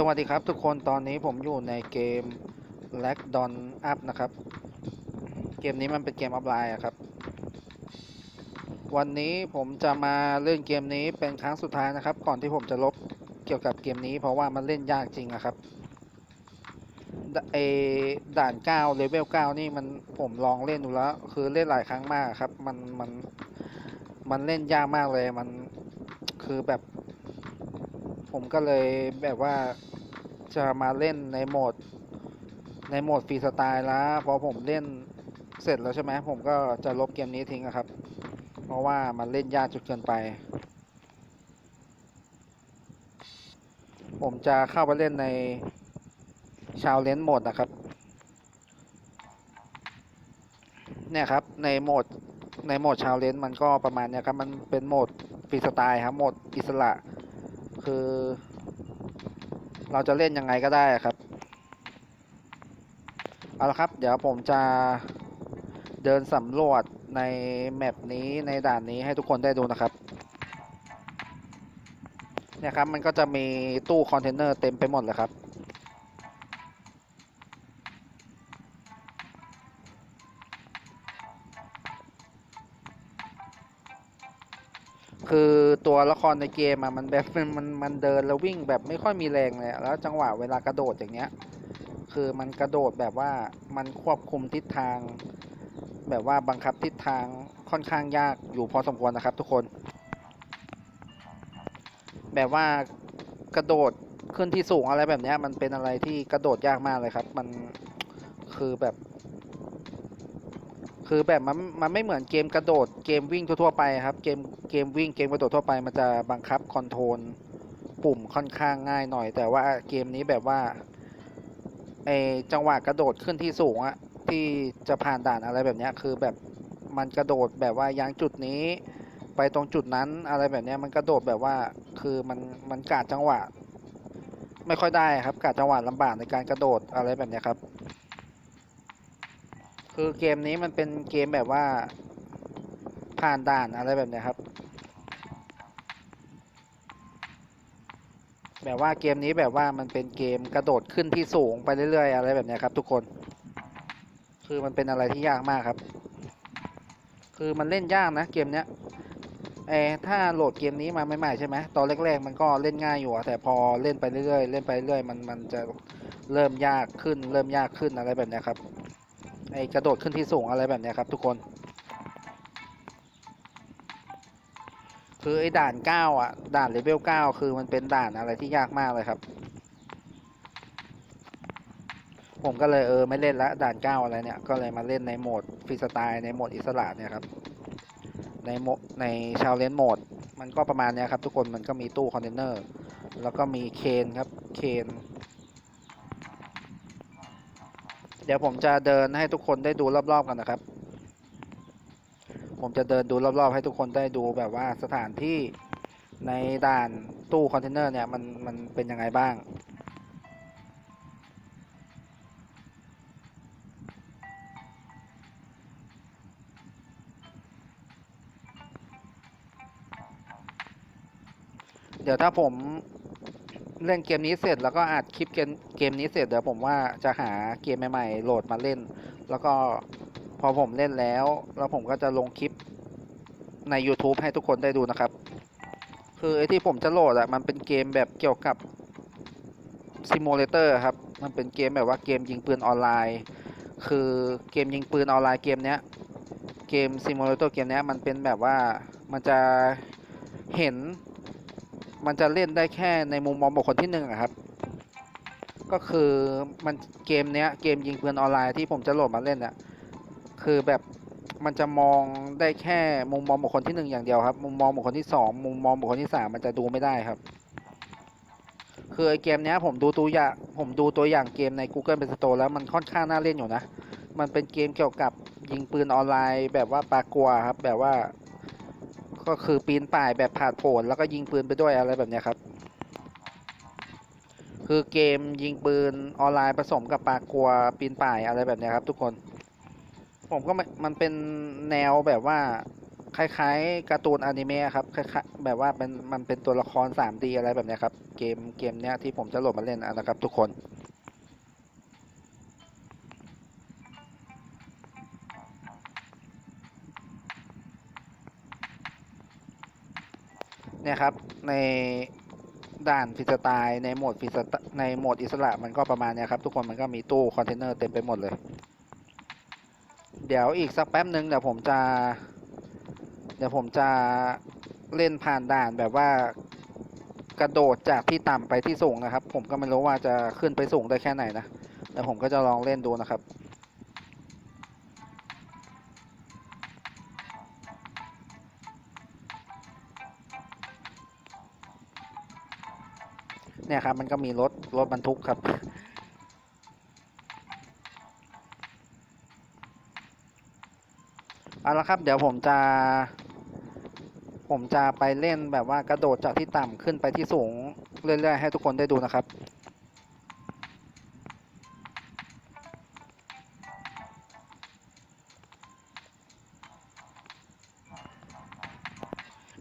สวัสดีครับทุกคนตอนนี้ผมอยู่ในเกม l a g d o n Up นะครับ เกมนี้มันเป็นเกมออฟไลน์อะครับ วันนี้ผมจะมาเล่นเกมนี้เป็นครั้งสุดท้ายนะครับ ก่อนที่ผมจะลบเกี่ยวกับเกมนี้ เพราะว่ามันเล่นยากจริงอะครับดเอด่าน9เลเวล9นี่มันผมลองเล่นดูแล้ว คือเล่นหลายครั้งมากครับ มันมันมันเล่นยากมากเลยมันคือแบบผมก็เลยแบบว่า จะมาเล่นในโหมดในโหมดฟรีสไตล์แล้วพอผมเล่นเสร็จแล้วใช่ไหมผมก็จะลบเกมนี้ทิ้งครับ เพราะว่ามันเล่นยากจนเกินไป ผมจะเข้าไปเล่นในชาวเลนโหมดนะครับ เนี่ยครับในโหมดในโหมดชาวเลนมันก็ประมาณเนี้ยครับ มันเป็นโหมดฟรีสไตล์ครับโหมดอิสระ คือ เราจะเล่นยังไงก็ได้ครับ เอาละครับ เดี๋ยวผมจะเดินสำรวจในแมปนี้ในด่านนี้ให้ทุกคนได้ดูนะครับ เนี่ยครับมันก็จะมีตู้คอนเทนเนอร์เต็มไปหมดเลยครับ ละครในเกมอะมันแบบมันมันมันเดินแล้ววิ่งแบบไม่ค่อยมีแรงเลยแล้วจังหวะเวลากระโดดอย่างเงี้ย คือมันกระโดดแบบว่ามันควบคุมทิศทาง แบบว่าบังคับทิศทางค่อนข้างยากอยู่พอสมควรนะครับ ทุกคน แบบว่ากระโดดขึ้นที่สูงอะไรแบบนี้มันเป็นอะไรที่กระโดดยากมากเลยครับ มันคือแบบ คือแบบมันมันไม่เหมือนเกมกระโดดเกมวิ่งทั่วๆไปครับ เกมเกมวิ่งเกมกระโดดทั่วไปมันจะบังคับคอนโทรลปุ่มค่อนข้างง่ายหน่อย แต่ว่าเกมนี้แบบว่าไอจังหวะกระโดดขึ้นที่สูงอะที่จะผ่านด่านอะไรแบบเนี้ยคือแบบมันกระโดดแบบว่ายังจุดนี้ ไปตรงจุดนั้นอะไรแบบเนี้ยมันกระโดดแบบว่าคือมันมันกาดจังหวะ ไม่ค่อยได้ครับกาดจังหวะลำบากในการกระโดดอะไรแบบเนี้ยครับ คือเกมนี้มันเป็นเกมแบบว่า ผ่านด่านอะไรแบบนี้ครับ แบบว่าเกมนี้แบบว่ามันเป็นเกมกระโดดขึ้นที่สูงไปเรื่อยๆ อะไรแบบนี้ครับ ทุกคน คือมันเป็นอะไรที่ยากมากครับ คือมันเล่นยากนะเกมเนี้ยเอถ้าโหลดเกมนี้มาใหม่ๆใช่ไหมตอนแรกๆมันก็เล่นง่ายอยู่แต่พอเล่นไปเรื่อยๆเล่นไปเรื่อยๆมันมันจะเริ่มยากขึ้น เริ่มยากขึ้นอะไรแบบนี้ครับ ไอกระโดดขึ้นที่สูงอะไรแบบเนี้ยครับทุกคน คือไอด่านเก้าอะ ด่านเลเวลเก้าคือมันเป็นด่านอะไรที่ยากมากเลยครับ ผมก็เลยเออไม่เล่นละด่านเก้าอะไรเนี่ย ก็เลยมาเล่นในโหมดฟรีสไตล์ในโหมดอิสระเนี่ยครับ ในโหมดในชาวเลนโหมด มันก็ประมาณเนี้ยครับทุกคนมันก็มีตู้คอนเทนเนอร์ แล้วก็มีเคนครับ เคน เดี๋ยวผมจะเดินให้ทุกคนได้ดูรอบๆกันนะครับ ผมจะเดินดูรอบๆ ให้ทุกคนได้ดูแบบว่าสถานที่ในด่านตู้คอนเทนเนอร์เนี่ยมันมันเป็นยังไงบ้างเดี๋ยวถ้าผม เล่นเกมนี้เสร็จแล้วก็อัดคลิปเกมเกมนี้เสร็จเดี๋ยวผมว่าจะหาเกมใหม่ๆโหลดมาเล่น แล้วก็พอผมเล่นแล้ว แล้วผมก็จะลงคลิปใน YouTube ให้ทุกคนได้ดูนะครับ คือไอ้ที่ผมจะโหลดอะมันเป็นเกมแบบเกี่ยวกับซิมูเลเตอร์ครับ มันเป็นเกมแบบว่าเกมยิงปืนออนไลน์ คือเกมยิงปืนออนไลน์เกมเนี้ย เกมซิมูเลเตอร์เกมเนี้ยมันเป็นแบบว่ามันจะเห็น มันจะเล่นได้แค่ในมุมมองบุคคลที่หนึ่งครับ ก็คือมันเกมเนี้ยเกมยิงปืนออนไลน์ที่ผมจะโหลดมาเล่นอะคือแบบมันจะมองได้แค่มุมมองบุคคลที่หนึ่งอย่างเดียวครับ มุมมองบุคคลที่สองมุมมองบุคคลที่สามมันจะดูไม่ได้ครับ คือไอเกมเนี้ยผมดูตัวอย่างผมดูตัวอย่างเกมใน Google Play Store แล้วมันค่อนข้างน่าเล่นอยู่นะ มันเป็นเกมเกี่ยวกับยิงปืนออนไลน์ แบบว่าปากัวครับ แบบว่า ก็คือปีนป่ายแบบผ่าดโผนแล้วก็ยิงปืนไปด้วยอะไรแบบเนี้ยครับ คือเกมยิงปืนออนไลน์ผสมกับปากัวปีนป่ายอะไรแบบเนี้ยครับ ทุกคน ผมก็มันเป็นแนวแบบว่าคล้ายๆการ์ตูนอนิเมะครับคล้ายๆแบบว่าเป็นมันเป็นตัวละคร 3D อะไรแบบเนี้ยครับ เกมเกมเนี้ยที่ผมจะโหลดมาเล่นนะครับ ทุกคน เนี่ยครับในด่านฟรีสไตล์ในโหมดฟรีสตล์ในโหมดอิสระมันก็ประมาณเนี้ยครับ ทุกคนมันก็มีตู้คอนเทนเนอร์เต็มไปหมดเลย เดี๋ยวอีกสักแป๊บหนึ่งเดี๋ยวผมจะ เดี๋ยวผมจะเล่นผ่านด่านแบบว่ากระโดดจากที่ต่ำไปที่สูงนะครับ ผมก็ไม่รู้ว่าจะขึ้นไปสูงได้แค่ไหนนะเดี๋ยวผมก็จะลองเล่นดูนะครับ เนี่ยครับ มันก็มีรถรถบรรทุกครับ เอาละครับ เดี๋ยวผมจะ ผมจะไปเล่นแบบว่ากระโดดจากที่ต่ำขึ้นไปที่สูงเรื่อยๆให้ทุกคนได้ดูนะครับ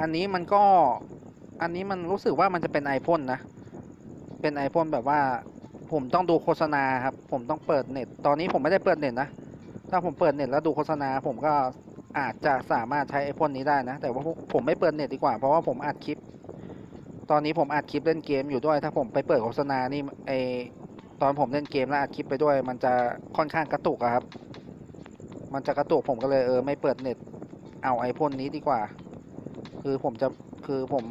อันนี้มันก็ อันนี้มันรู้สึกว่ามันจะเป็นไอพ่นนะ เป็นไอพ่นแบบว่าผมต้องดูโฆษณาครับ ผมต้องเปิดเน็ต ตอนนี้ผมไม่ได้เปิดเน็ตนะ ถ้าผมเปิดเน็ตแล้วดูโฆษณา ผมก็อาจจะสามารถใช้ไอพ่นนี้ได้นะ แต่ว่าผมไม่เปิดเน็ตดีกว่า เพราะว่าผมอัดคลิป ตอนนี้ผมอัดคลิปเล่นเกมอยู่ด้วย ถ้าผมไปเปิดโฆษณา นี่ไอตอนผมเล่นเกมแล้วอัดคลิปไปด้วย มันจะค่อนข้างกระตุกครับ มันจะกระตุกผมก็เลยเออไม่เปิดเน็ต เอาไอพ่นนี้ดีกว่า คือผมจะคือผม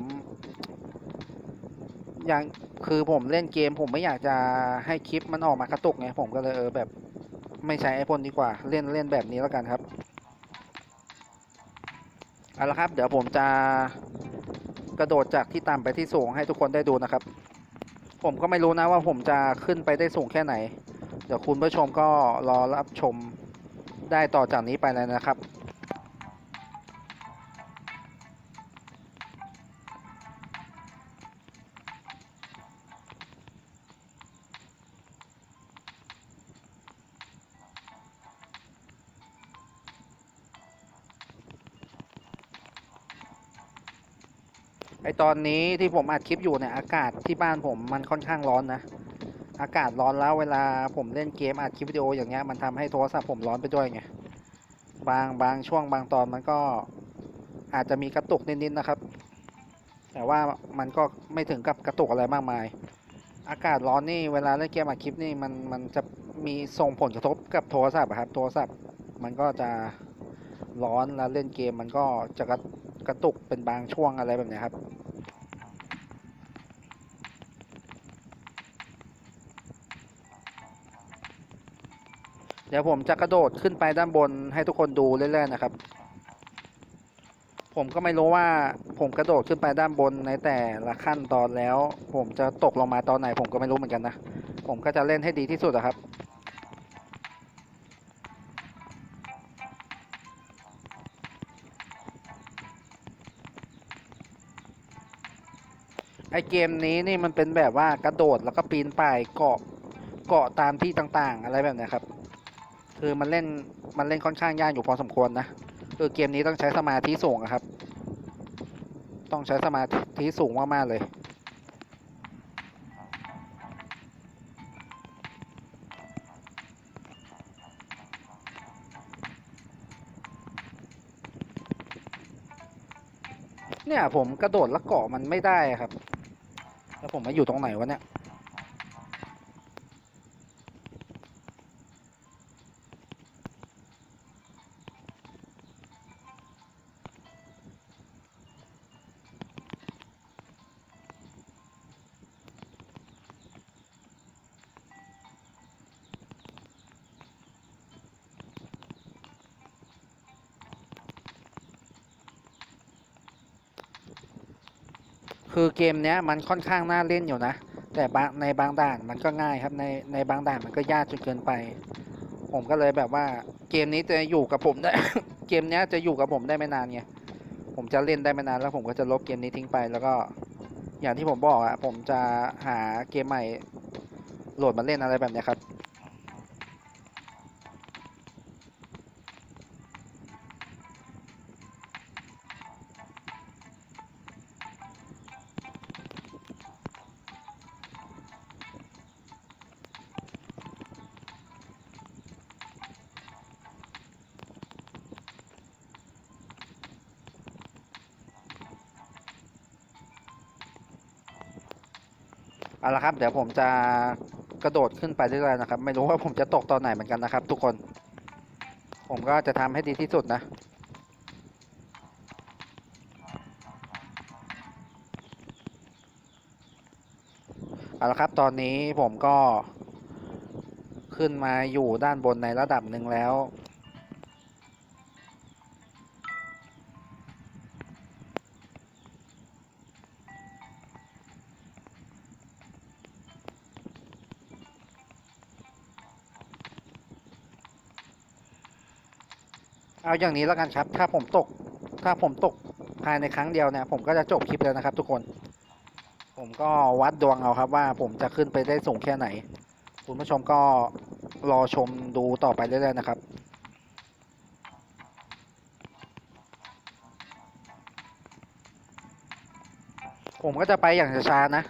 อย่างคือผมเล่นเกม ผมไม่อยากจะให้คลิปมันออกมากระตุกไงผมก็เลยเออแบบ ไม่ใช้ไอพ่นดีกว่า เล่นเล่นแบบนี้แล้วกันครับเอาละครับ เดี๋ยวผมจะกระโดดจากที่ต่ำไปที่สูงให้ทุกคนได้ดูนะครับ ผมก็ไม่รู้นะว่าผมจะขึ้นไปได้สูงแค่ไหน เดี๋ยวคุณผู้ชมก็รอรับชมได้ต่อจากนี้ไปเลยนะครับ ตอนนี้ที่ผมอัดคลิปอยู่เนี่ยอากาศที่บ้านผมมันค่อนข้างร้อนนะ อากาศร้อนแล้วเวลาผมเล่นเกมอัดคลิปวิดีโออย่างเงี้ยมันทำให้โทรศัพท์ผมร้อนไปด้วยไงบางบางช่วงบางตอนมันก็อาจจะมีกระตุกนิดๆนะครับ แต่ว่ามันก็ไม่ถึงกับกระตุกอะไรมากมาย อากาศร้อนนี่เวลาเล่นเกมอัดคลิปนี่มันมันจะมีส่งผลกระทบกับโทรศัพท์ครับโทรศัพท์มันก็จะร้อนแล้วเล่นเกมมันก็จะกระกระตุกเป็นบางช่วงอะไรแบบนี้ครับ เดี๋ยวผมจะกระโดดขึ้นไปด้านบนให้ทุกคนดูเรื่อยๆนะครับ ผมก็ไม่รู้ว่าผมกระโดดขึ้นไปด้านบนในแต่ละขั้นตอนแล้ว ผมจะตกลงมาตอนไหน ผมก็ไม่รู้เหมือนกันนะ ผมก็จะเล่นให้ดีที่สุดอะครับไอเกมนี้นี่มันเป็นแบบว่ากระโดดแล้วก็ปีนป่ายเกาะเกาะตามที่ต่างๆ อะไรแบบนี้ครับ คือมันเล่นมันเล่นค่อนข้างยากอยู่พอสมควรนะคือเกมนี้ต้องใช้สมาธิสูงครับ ต้องใช้สมาธิสูงมากๆเลยเนี่ยผมกระโดดแล้วเกาะมันไม่ได้ครับ แล้วผมมาอยู่ตรงไหนวะเนี่ย คือเกมเนี้ยมันค่อนข้างน่าเล่นอยู่นะ แต่ในบางด่านมันก็ง่ายครับในในบางด่านมันก็ยากจนเกินไป ผมก็เลยแบบว่า เกมนี้จะอยู่กับผมได้ เกมเนี้ยจะอยู่กับผมได้ไม่นานไงผมจะเล่นได้ไม่นานแล้วผมก็จะลบเกมนี้ทิ้งไปแล้วก็ อย่างที่ผมบอกอะผมจะหาเกมใหม่โหลดมาเล่นอะไรแบบนี้ครับ เอาละครับ เดี๋ยวผมจะกระโดดขึ้นไปเรื่อยๆนะครับ ไม่รู้ว่าผมจะตกตอนไหนเหมือนกันนะครับ ทุกคน ผมก็จะทำให้ดีที่สุดนะเอาละครับ ตอนนี้ผมก็ขึ้นมาอยู่ด้านบนในระดับหนึ่งแล้ว เอาอย่างนี้แล้วกันครับ ถ้าผมตก ถ้าผมตกภายในครั้งเดียวเนี่ย ผมก็จะจบคลิปแล้วนะครับ ทุกคน ผมก็วัดดวงเอาครับ ว่าผมจะขึ้นไปได้สูงแค่ไหน คุณผู้ชมก็รอชมดูต่อไปเรื่อยๆนะครับผมก็จะไปอย่างช้าๆนะ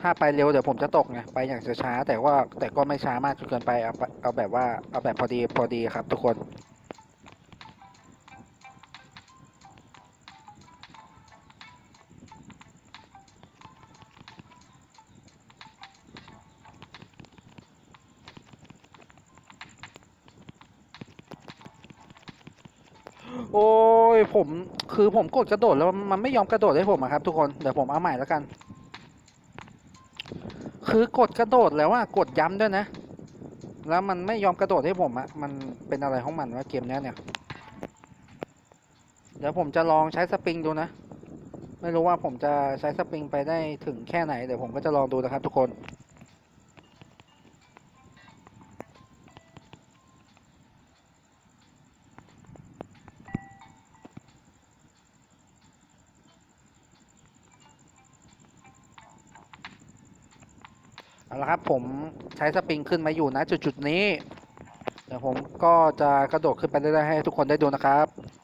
ถ้าไปเร็วเดี๋ยวผมจะตกไง ไปอย่างช้าๆแต่ว่าแต่ก็ไม่ช้ามากจนเกินไป เอาเอาแบบว่าเอาแบบพอดีพอดีครับทุกคน ยผมคือผมกดกระโดดแล้วมันไม่ยอมกระโดดให้ผมอะครับ ทุกคนเดี๋ยวผมเอาใหม่แล้วกัน คือกดกระโดดแล้วอะกดย้ำด้วยนะ แล้วมันไม่ยอมกระโดดให้ผมอะมันเป็นอะไรของมันวะเกมนี้เนี่ย เดี๋ยวผมจะลองใช้สปริงดูนะ ไม่รู้ว่าผมจะใช้สปริงไปได้ถึงแค่ไหนเดี๋ยวผมก็จะลองดูนะครับทุกคน ผมใช้สปริงขึ้นมาอยู่นะจุดๆนี้ เดี๋ยวผมก็จะกระโดดขึ้นไปเรื่อยๆให้ทุกคนได้ดูนะครับ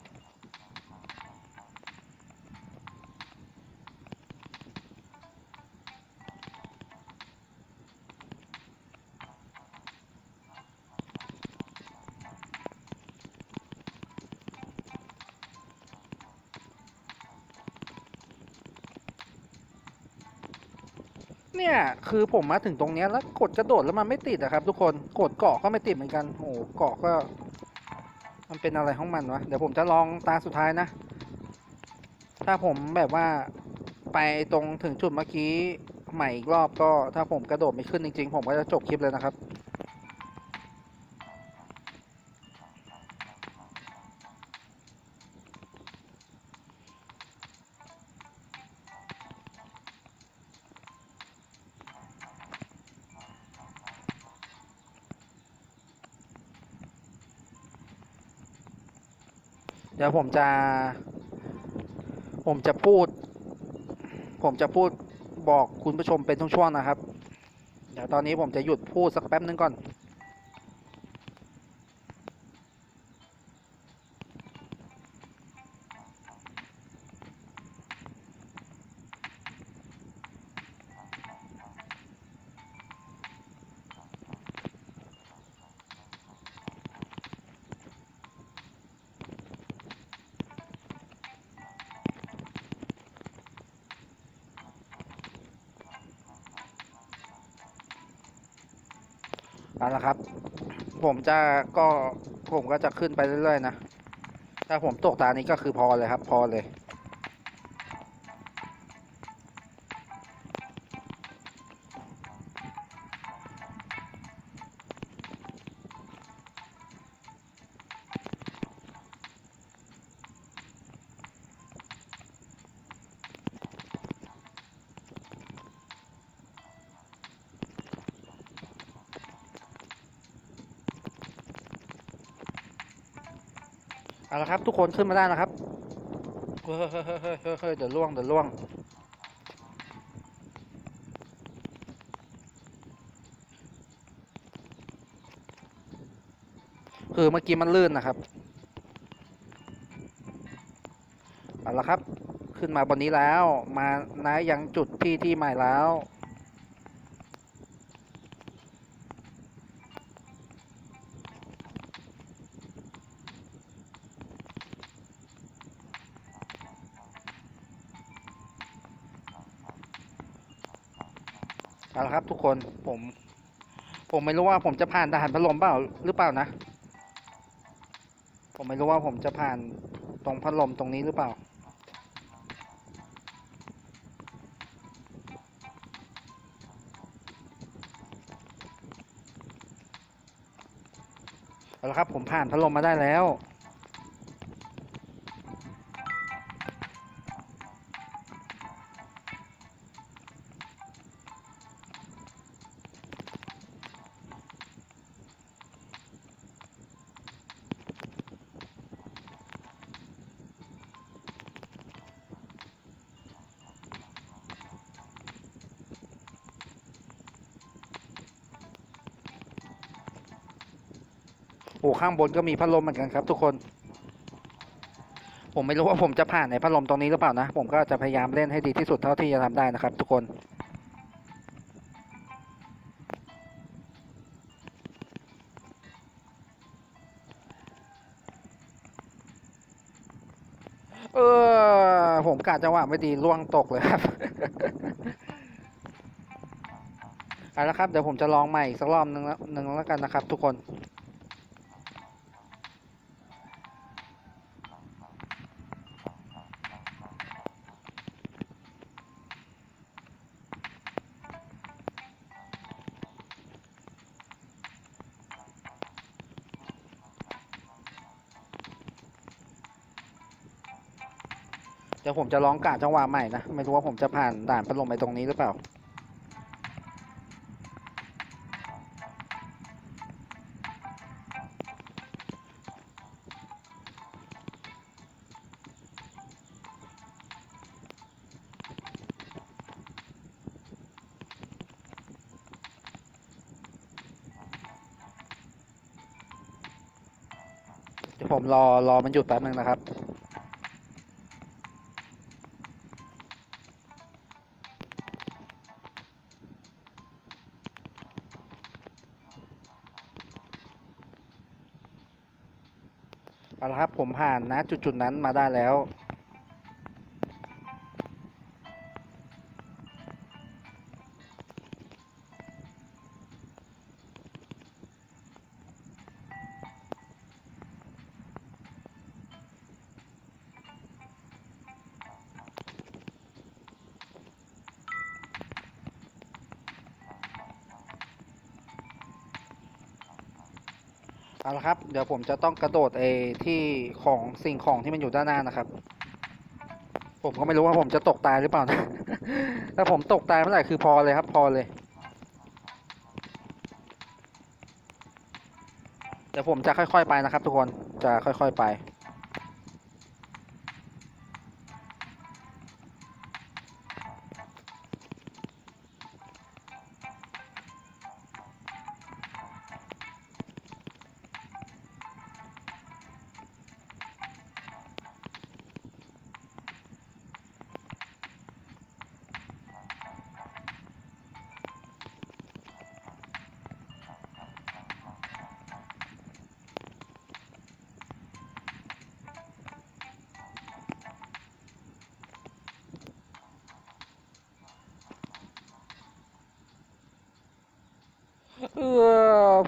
เนี่ยคือผมมาถึงตรงเนี้ยแล้วกดกระโดดแล้วมันไม่ติดอะครับ ทุกคนกดเกาะก็ไม่ติดเหมือนกันโอ้โหเกาะก็ มันเป็นอะไรของมันวะเดี๋ยวผมจะลองตาสุดท้ายนะ ถ้าผมแบบว่าไปตรงถึงจุดเมื่อกี้ใหม่อีกรอบก็ถ้าผมกระโดดไม่ขึ้นจริงๆ ผมก็จะจบคลิปเลยนะครับ เดี๋ยวผมจะ ผมจะพูด ผมจะพูดบอกคุณผู้ชมเป็นช่วงๆนะครับ เดี๋ยวตอนนี้ผมจะหยุดพูดสักแป๊บนึงก่อน เอาละครับ ผมจะก็ผมก็จะขึ้นไปเรื่อยๆนะ ถ้าผมตกตานี้ก็คือพอเลยครับ พอเลย เอาละครับ ทุกคนขึ้นมาได้นะครับเฮ้ยเฮ้ยเฮ้ยเฮ้ยเฮ้ยเฮ้ยเดี๋ยวล่วงเดี๋ยวล่วงคือเมื่อกี้มันลื่นนะครับเอาละครับ ขึ้นมาบนนี้แล้ว มานะยังจุดที่ที่ใหม่แล้ว เอาละครับทุกคนผม ผมไม่รู้ว่าผมจะผ่านด่านพัดลมเปล่าหรือเปล่านะ ผมไม่รู้ว่าผมจะผ่านตรงพัดลมตรงนี้หรือเปล่า เอาละครับผมผ่านพัดลมมาได้แล้ว โอ้ข้างบนก็มีพัดลมเหมือนกันครับ ทุกคน ผมไม่รู้ว่าผมจะผ่านในพัดลมตรงนี้หรือเปล่านะ ผมก็จะพยายามเล่นให้ดีที่สุดเท่าที่จะทำได้นะครับ ทุกคนเออผมกะจังหวะไม่ดีล่วงตกเลยครับเอาละครับเดี๋ยวผมจะลองใหม่อีกสักรอบนึงแล้วหนึ่งแล้วกันนะครับ ทุกคน ผมจะลองกะจังหวะใหม่นะ ไม่รู้ว่าผมจะผ่านด่านพัดลมไปตรงนี้หรือเปล่า เดี๋ยวผมรอรอมันหยุดแป๊บนึงนะครับ เอาละครับผมผ่านนะจุดๆนั้นมาได้แล้ว เอาละครับ เดี๋ยวผมจะต้องกระโดดไอ้ที่ของสิ่งของที่มันอยู่ด้านหน้านะครับ ผมก็ไม่รู้ว่าผมจะตกตายหรือเปล่านะถ้าผมตกตายเมื่อไหร่คือพอเลยครับพอเลยเดี๋ยวผมจะค่อย ๆ ไปนะครับ ทุกคนจะค่อย ๆ ไป เออ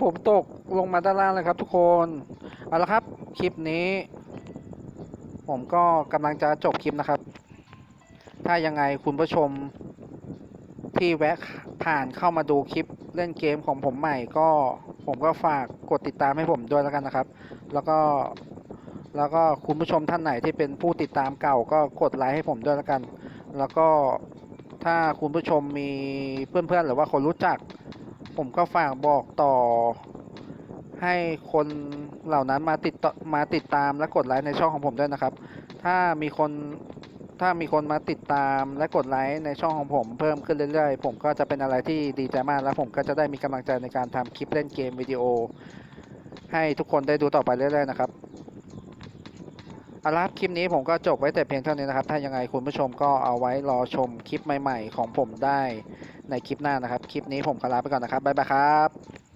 ผมตกลงมาด้านล่างเลยครับทุกคน เอาละครับ คลิปนี้ ผมก็กำลังจะจบคลิปนะครับ ถ้ายังไงคุณผู้ชมที่แวะผ่านเข้ามาดูคลิปเล่นเกมของผมใหม่ก็ผมก็ฝากกดติดตามให้ผมด้วยแล้วกันนะครับ แล้วก็แล้วก็คุณผู้ชมท่านไหนที่เป็นผู้ติดตามเก่าก็กดไลค์ให้ผมด้วยแล้วกัน แล้วก็ถ้าคุณผู้ชมมีเพื่อนๆหรือว่าคนรู้จัก ผมก็ฝากบอกต่อ ให้คนเหล่านั้นมาติดต่อมาติดตามและกดไลค์ในช่องของผมด้วยนะครับ ถ้ามีคนถ้ามีคนมาติดตามและกดไลค์ในช่องของผมเพิ่มขึ้นเรื่อยๆ ผมก็จะเป็นอะไรที่ดีใจมาก และผมก็จะได้มีกำลังใจในการทำคลิปเล่นเกมวิดีโอ ให้ทุกคนได้ดูต่อไปเรื่อยๆนะครับ เอาละครับคลิปนี้ผมก็จบไว้แต่เพียงเท่านี้นะครับ ถ้ายังไงคุณผู้ชมก็เอาไว้รอชมคลิปใหม่ ๆ ของผมได้ในคลิปหน้านะครับ คลิปนี้ผมขอลาไปก่อนนะครับบ๊ายบายครับ